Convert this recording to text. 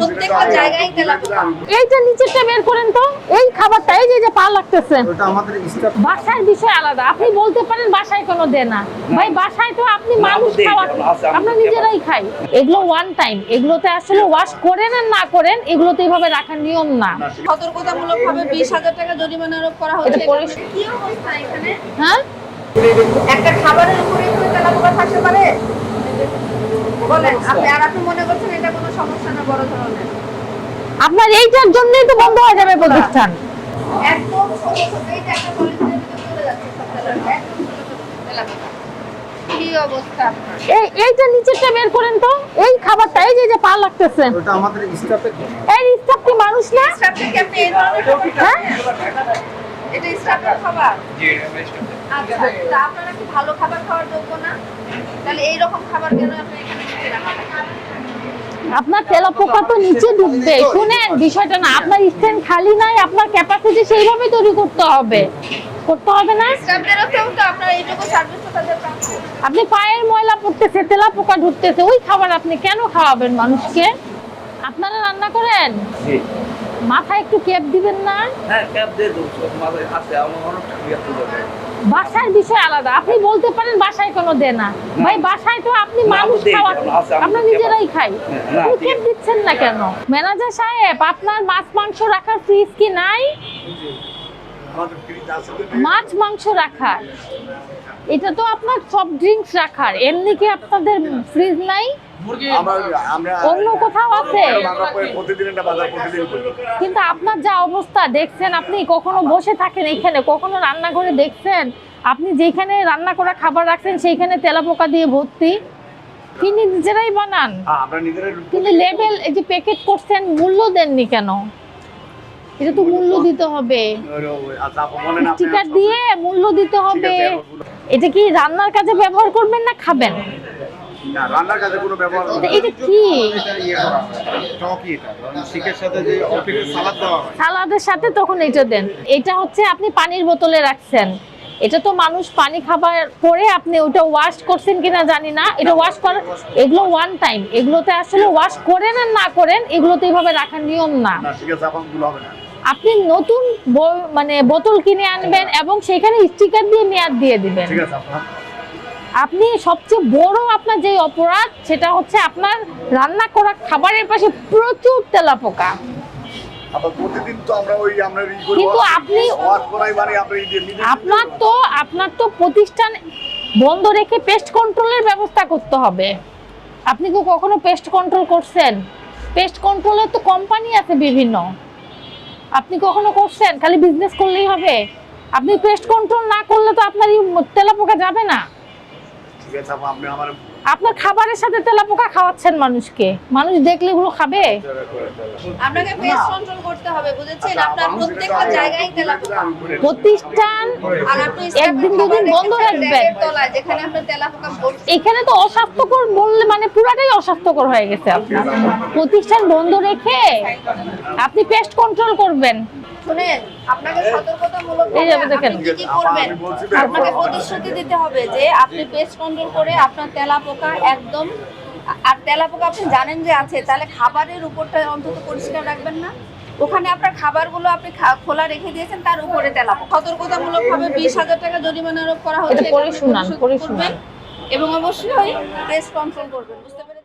প্রত্যেকটা জায়গায় তেলাপোকা এইটা নিচেরটা বের করেন তো এই খাবারটা এই যে যে পা লাগতেছে। ওটা আমাদের স্টাফ বাসার বিষয় আলাদা। আপনি বলতে পারেন বাসায় কোনো দেয় না। ভাই বাসায় তো আপনি মানুষ খাওয়া আমরা নিজেরাই খাই। এগুলো ওয়ান টাইম এগুলোতে আসলে ওয়াশ করেন আর না করেন এগুলোতে এইভাবে রাখার নিয়ম না। সতর্কতামূলক ভাবে বিশ হাজার টাকা জরিমানা আরোপ করা হচ্ছে। কি অবস্থা এখানে? হ্যাঁ? একটা খাবারের উপরে এভাবে তেলাপোকা থাকতে পারে? বলেন আপনি আর আপনি মনে করছেন এটা কোনো সমস্যা না বড় ধরনের? আপনার এইটার জন্যই তো বন্ধ হয়ে যাবে প্রতিষ্ঠান। একদম ছোট ছোট এই একটা ভিতরে চলে যাচ্ছে এইটা নিচেরটা বের করেন তো এই খাবারটা এই যে যে পা লাগতেছে। ওটা আমাদের স্টাফের এই স্টাফ কি মানুষ না? স্টাফ থেকে আপনি এই ধরনের খাবার হ্যাঁ? খাচ্ছেন? এটা স্টাফের আচ্ছা আপনারা কি ভালো খাবার খাওয়ার যোগ্য না? তাহলে এই রকম খাবার কেন আপনি এখানে আপনার তেলাপোকা তো নিচে ঢুকবে শুনেন বিষয়টা না আপনার স্ট্যান্ড খালি নাই আপনার ক্যাপাসিটি সেইভাবে তৈরি করতে হবে। করতে হবে না? স্টাফদেরও কেউ তো আপনার এইটুকু সার্ভিস তো তাদের প্রাপ্য আপনি পায়ের ময়লা পড়তেছে তেলাপোকা ঢুকতেছে ওই খাবার আপনি কেন খাওয়াবেন মানুষকে? আপনারা রান্না করেন? জি। মাথায় একটু ক্যাপ দিবেন না? হ্যাঁ ক্যাব দিয়ে মাথায় আছে আমার অনেক বাসার বিষয় আলাদা। আপনি বলতে পারেন বাসায় কোনো দেয় না। ভাই বাসায় তো আপনি মানুষ খাওয়া আমরা নিজেরাই খাই। হ্যাঁ, দিই। খেপ দিচ্ছেন না কেন? ম্যানেজার সাহেব আপনার মাছ মাংস রাখার ফ্রিজ কি নাই? মাছ মাংস রাখার। এটা তো আপনার সফট ড্রিঙ্কস রাখার। এমনি কি আপনাদের ফ্রিজ নাই? অন্য কোথাও আছে? আমরা প্রতিদিন একটা বাজার প্রতিদিন করি। কিন্তু আপনার যা অবস্থা দেখছেন আপনি কখনো বসে থাকেন এখানে কখনো রান্নাঘরে দেখছেন? আপনি যেখানে রান্না করা খাবার রাখছেন সেইখানে তেলাপোকা দিয়ে ভর্তি। তিনি নিজেরাই বানান। কিন্তু লেবেল এই যে প্যাকেট করছেন মূল্য দেননি কেন? এটা তো মূল্য দিতে হবে। আচ্ছা স্টিকার দিয়ে মূল্য দিতে হবে। এটা কি রান্নার কাজে ব্যবহার করবেন না খাবেন? না রান্নার কাজে কোনো ব্যবহার এটা এটা কি? এটা ইয়ে করা হয় টকি এটা শিকের সাথে যে অল্পিকে সালাদ দেওয়া হয়। সালাদের সাথে তখন এটা দেন। এটা হচ্ছে আপনি পানির বোতলে রাখছেন। এটা তো মানুষ পানি খাবার পরে আপনি ওটা ওয়াশ করছেন কিনা জানি না। এটা ওয়াশ করার এগুলো ওয়ান টাইম এগুলোতে আসলে ওয়াশ করেন আর না করেন এগুলোতে এইভাবে রাখার নিয়ম না। আপন নতুন মানে বোতল কিনে আনবেন এবং সেখানে স্টিকার দিয়ে মেয়াদ দিয়ে দিবেন। ঠিক আছে আপনি সবচেয়ে বড় আপনার যে অপরাধ সেটা হচ্ছে আপনার রান্না করা খাবারের পাশে প্রচুর তেলাপোকা। কিন্তু আপনি- মানে আপনার তো আপনার তো প্রতিষ্ঠান বন্ধ রেখে পেস্ট কন্ট্রোলের ব্যবস্থা করতে হবে। আপনি কি কখনো পেস্ট কন্ট্রোল করছেন? পেস্ট কন্ট্রোলের তো কোম্পানি আছে বিভিন্ন। আপনি কখনো করছেন? খালি বিজনেস করলেই হবে। আপনি পেস্ট কন্ট্রোল না করলে তো আপনার তেলাপোকা যাবে না ঠিক আছে আপা আপনি আমার আপনার খাবারের সাথে তেলাপোকা খাওয়াচ্ছেন মানুষকে। মানুষ দেখলে এগুলো খাবে? আপনাকে পেস্ট কন্ট্রোল করতে হবে বুঝেছেন? আপনার প্রত্যেকটা জায়গায় তেলাপোকা। প্রতিষ্ঠান একদিন দুদিন বন্ধ রাখবেন। যেখানে আপনার তেলাপোকা এখানে তো অস্বাস্থ্যকর বললে মানে পুরাটাই অস্বাস্থ্যকর হয়ে গেছে আপনার। প্রতিষ্ঠান বন্ধ রেখে আপনি পেস্ট কন্ট্রোল করবেন। শুনেন আপনাকে সতর্কতামূলক। আপনি কি করবেন আপনাকে প্রতিশ্রুতি দিতে হবে যে আপনি পেস্ট কন্ট্রোল করে আপনার তেলাপোকা একদম আর তেলাপোকা আপনি জানেন যে আছে তাহলে খাবারের উপরটা অন্তত পরিষ্কার রাখবেন না ওখানে আপনার খাবারগুলো আপনি খোলা রেখে দিয়েছেন তার উপরে তেলাপোকা সতর্কতামূলক ভাবে বিশ হাজার টাকা জরিমানা আরোপ করা হচ্ছে। এবং অবশ্যই পেস্ট কন্ট্রোল করবেন বুঝতে পেরেছেন